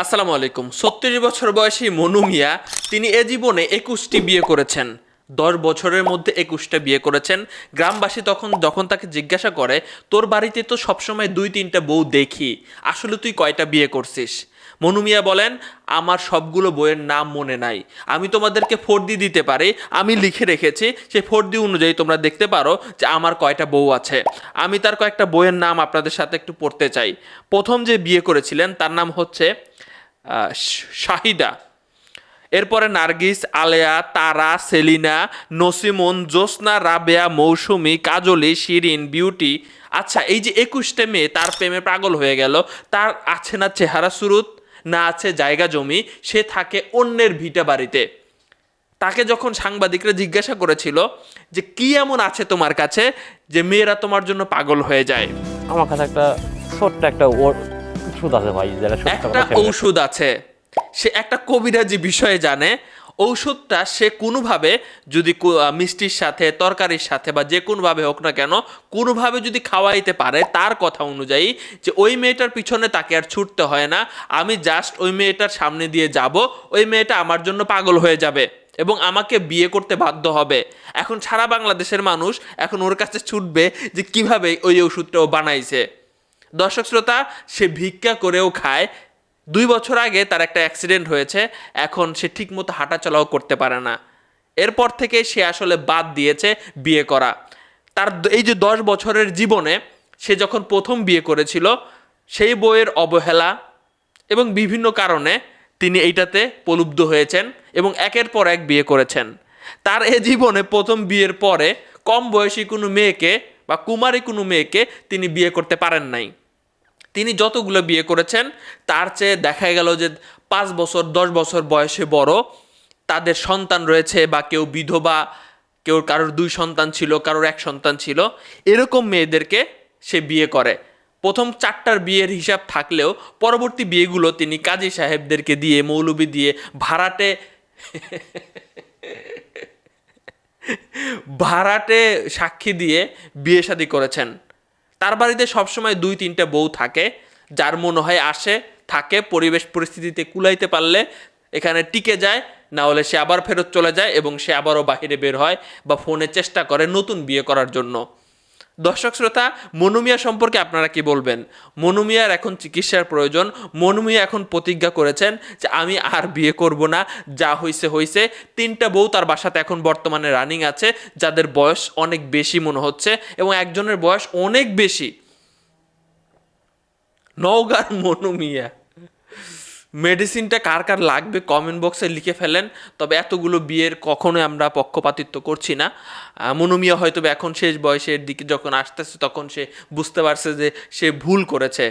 আসসালামু আলাইকুম। ছত্রিশ বছর বয়সী মনু মিয়া, তিনি এ জীবনে একুশটি বিয়ে করেছেন। দশ বছরের মধ্যে একুশটা বিয়ে করেছেন। গ্রামবাসী তখন, যখন তাকে জিজ্ঞাসা করে, তোর বাড়িতে তো সবসময় দুই, তিনটা বউ দেখি, আসলে তুই কয়টা বিয়ে করছিস? মনু মিয়া বলেন, আমার সবগুলো বইয়ের নাম মনে নাই। আমি তোমাদেরকে ফর্দি দিতে পারি। আমি লিখে রেখেছি, সেই ফর্দি অনুযায়ী তোমরা দেখতে পারো যে আমার কয়টা বউ আছে। আমি তার কয়েকটা বইয়ের নাম আপনাদের সাথে একটু পড়তে চাই। প্রথম যে বিয়ে করেছিলেন, তার নাম হচ্ছে শাহিদা। এরপরে নার্গিস, আলেয়া, তারা, সেলিনা, নসিমন জোসনা রাবেয়া, মৌসুমি, কাজলি, শিরিন, বিউটি। আচ্ছা এই যে একুশটা মেয়ে, তার প্রেমে পাগল হয়ে গেল। তার আছে না চেহারা সুরুত, না আছে জায়গা জমি, সে থাকে অন্যের ভিটা বাড়িতে। তাকে যখন সাংবাদিকরা জিজ্ঞাসা করেছিল যে, কি এমন আছে তোমার কাছে যে, মেয়েরা তোমার জন্য পাগল হয়ে যায়? আমার কাছে একটা ছোট্ট একটা ওষুধ আছে ভাই সত্যি একটা ঔষধ আছে। সে একটা কবিরাজি বিষয়ে জানে। ঔষধটা সে কোনোভাবে যদি মিষ্টির সাথে তরকারির সাথে বা যে কোনোভাবে হোক না কেন কোনোভাবে যদি খাওয়াইতে পারে তার কথা অনুযায়ী যে ওই মেয়েটার পিছনে তাকে আর ছুটতে হয় না। আমি জাস্ট ওই মেয়েটার সামনে দিয়ে যাব ওই মেয়েটা আমার জন্য পাগল হয়ে যাবে এবং আমাকে বিয়ে করতে বাধ্য হবে। এখন সারা বাংলাদেশের মানুষ এখন ওর কাছে ছুটবে যে কীভাবে ওই ওষুধটা ও বানাইছে। দর্শক শ্রোতা, সে ভিক্ষা করেও খায়। দুই বছর আগে তার একটা অ্যাক্সিডেন্ট হয়েছে, এখন সে ঠিকমতো হাঁটাচলাও করতে পারে না। এরপর থেকে সে আসলে বাদ দিয়েছে বিয়ে করা। তার এই যে দশ বছরের জীবনে সে যখন প্রথম বিয়ে করেছিল, সেই বইয়ের অবহেলা এবং বিভিন্ন কারণে তিনি এইটাতে প্রলুব্ধ হয়েছেন এবং একের পর এক বিয়ে করেছেন। তার এ জীবনে প্রথম বিয়ের পরে কম বয়সী কোনো মেয়েকে বা কুমারী কোনো মেয়েকে তিনি বিয়ে করতে পারেন নাই। তিনি যতগুলো বিয়ে করেছেন, তার চেয়ে দেখা গেল যে পাঁচ বছর, দশ বছর বয়সে বড়। তাদের সন্তান রয়েছে বা কেউ বিধবা, কেউ কারোর দুই সন্তান ছিল, কারোর এক সন্তান ছিল। এরকম মেয়েদেরকে সে বিয়ে করে। প্রথম চারটার বিয়ের হিসাব থাকলেও পরবর্তী বিয়েগুলো তিনি কাজী সাহেবদেরকে দিয়ে মৌলবি দিয়ে ভাড়াটে ভাড়াটে সাক্ষী দিয়ে বিয়ে শাদী করেছেন। তার বাড়িতে সবসময় দুই, তিনটে বউ থাকে। যার মনে হয় আসে, থাকে, পরিবেশ পরিস্থিতিতে কুলাইতে পারলে এখানে টিকে যায়, না হলে সে আবার ফেরত চলে যায় এবং সে আবারও বাহিরে বের হয় বা ফোনে চেষ্টা করে নতুন বিয়ে করার জন্য। দর্শক শ্রোতা, মনুমিয়া সম্পর্কে আপনারা কি বলবেন? মনুমিয়ার এখন চিকিৎসার প্রয়োজন। মনুমিয়া এখন প্রতিজ্ঞা করেছেন যে আমি আর বিয়ে করব না, যা হইছে হইছে। তিনটা বউ তার বাসাতে এখন বর্তমানে রানিং আছে, যাদের বয়স অনেক বেশি মনে হচ্ছে এবং একজনের বয়স অনেক বেশি। নওগাঁর মনুমিয়া। মেডিসিনটা কার কার লাগবে কমেন্ট বক্সে লিখে ফেলেন। তবে এতগুলো বিয়ের কখনোই আমরা পক্ষপাতিত্ব করছি না। মনোমিয়া হয়তো এখন শেষ বয়সের দিকে যখন আসতেছে, তখন সে বুঝতে পারছে যে সে ভুল করেছে।